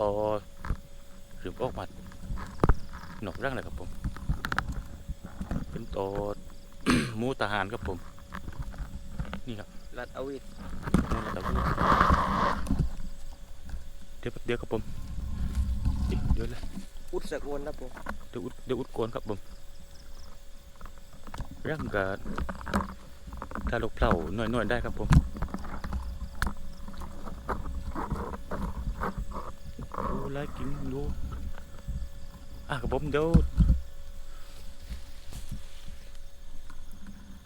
ต่อหรือออกมาหนอกร่างเลยครับผม เป็นต่อหมูทหารครับผม นี่ครับรัดเอาวิทนั่นแหละครับเดี๋ยวแป๊บเดียวครับผม เดี๋ยวเดี๋ยวเลยอุดสกวนครับผม เดี๋ยวอุดเดี๋ยวอุดโกนครับผมร่างกาถ้าลูกเผาหน่อยๆได้ครับผมดู ไล่กินดูอะครับผมเดี๋ยว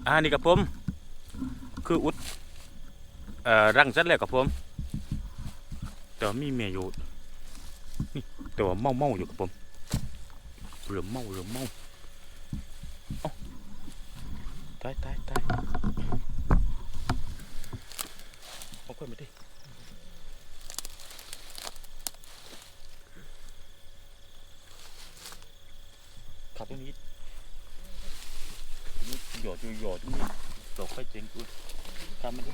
อ่านี่ครับผม คืออุดเอ่อรังเสร็จแล้วครับผมแต่ว่ามีเมียอยู่นี่แต่ว่าเมาเมาอยู่ครับผมเรือเมาเรือเมาเอ้าตายตายตายเอาค่อยมาดิ ขับตรงนี้นี่หยอดอยู่หยอดตรงนี้ดอกไฟเจ๋งกูทำมันดิ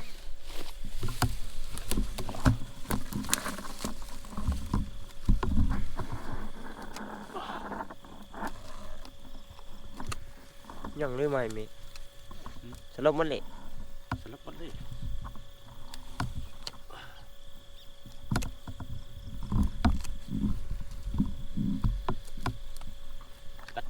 ยังเลยไม่มีสลบมันเละสลับมันเลยตัดยากกับผมเพราะว่าอ๋อเจ้าโปรเป็นยา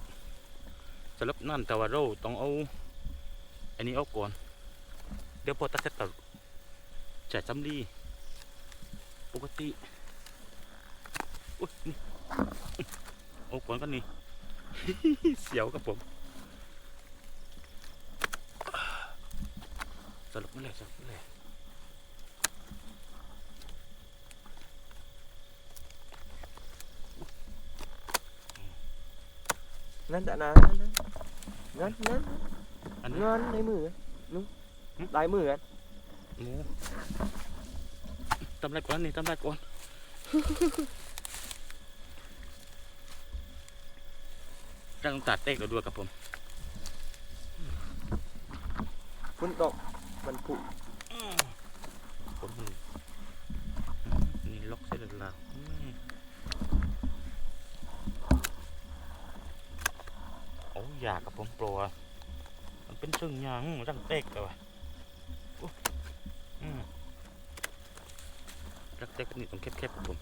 สลับนั่นแต่ว่าเราต้องเอาอันนี้เอาก่อน เดี๋ยวพอตัดเสร็จก็จ่ายจำดีปกติอุ๊ยนี่เอาก่อนกันนี่เสียวกับผมสลับไม่เลยสลับไม่เลยงั้นแต่นะ งั้นงั้นอันนี้งั้นในมือนุ๊กลายมือกันหมูทำอะไรก่อนนี่ทำอะไรก่อนจ้างตัดเต็กเราด้วยกับผมฝนตกมันผุผมมันนี่ล็อกเสร็จแล้ว อ้อยากกับผมโปลัวมันเป็นซึ่งยางรังเต็กเลยโอ้อืมรังเต็กนี่ต้องแคบๆกับผม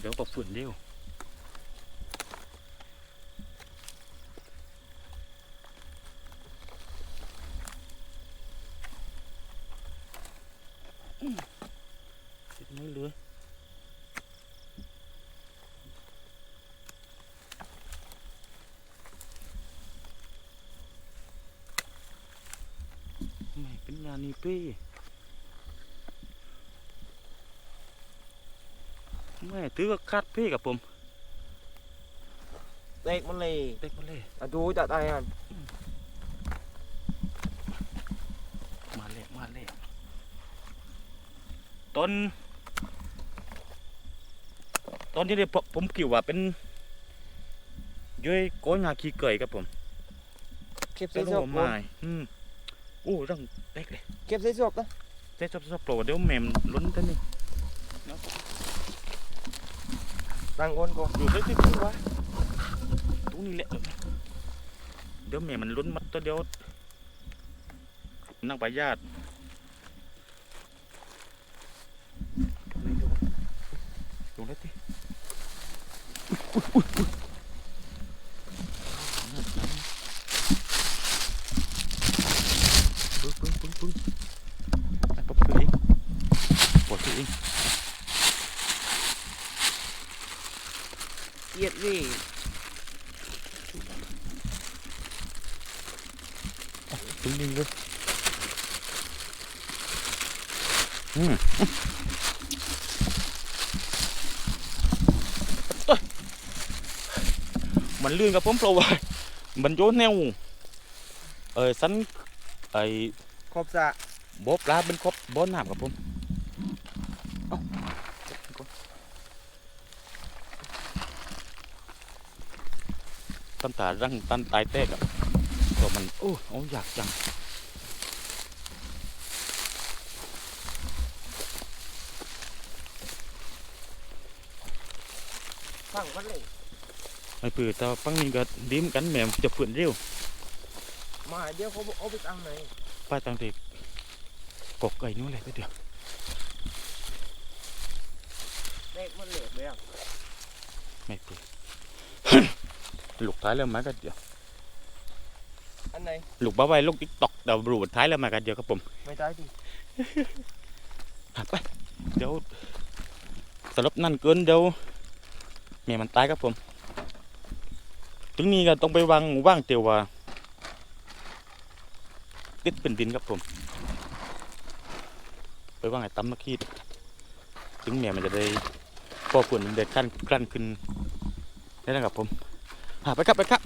เดี๋ยวก็ฝุ่นเดียวติดมือเลย ไม่เป็น ยานีปี้ไม่ถือว่าคัดพี่กับผมเตกมันเลยเด็กมาเลยอะดูจะตายกันมาเลยมาเลยต้นต้นที่เนี่ยผมผมคิดว่าเป็นย้อยก้อยงาขี้เกยครับผมเก็บแต่ใส่รู้ศพว่าไม่อืมโอ้รังเล็กเลยเก็บใส่ศพนะเจ๊ชอบชอบโปรเดี๋ยวแมมล้นกันนี่ตั้งคนก็อยู่ได้ที่ที่วะตรงนี้แหละเดี๋ยวแม่มันล้นมัดตัวเดียวนั่งไปญาติลงได้ที่ปึ้งปึ้งปึ้งปึ้งไอ้ปอบคือเองปวดคือเอง เกียดวิตึงดิงเลยอืมเอ้ยมันลื่นกับผมเพราะว่ามันโยนแนวเออสันไอ้ขอบสระบ่อปลาเป็นครบบ่อน้ำกับผมเอ้า ตั้งแต่รังตันตายแตกอะตัวมันโอ้เอาอยากจังฟังมันเลยไอ้ปือแต่ว่าฟังนี้ก็ดิ้มกันแหม่มจะฝืนเร็วมาเดี๋ยวเขาเอาไปตั้งไหนป้าตั้งแต่กกไก่นู้นเลยไปเดียวเด็กมันเหลือเลยอะไม่ปือ ลูกท้ายแล้วมากันเดียว อันไหน ลูกบ้าไว้ลูกติ๊กตอกเดาวรูดท้ายแล้วมากันเดียวครับผมไม่ได้ดิอะไปเดี๋ยวสลบนั่นเกินเดี๋ยวแม่มันตายครับผม ถึงนี้ก็ต้องไปวางว่างเตียวว่าติดเป็นดินครับผม ไปว่างไอ้ตั้มมาขีดถึงแม่มันจะได้พอฝนมันได้ขั้นกลั้นขึ้นได้นะครับผม หาไปครับไปครับ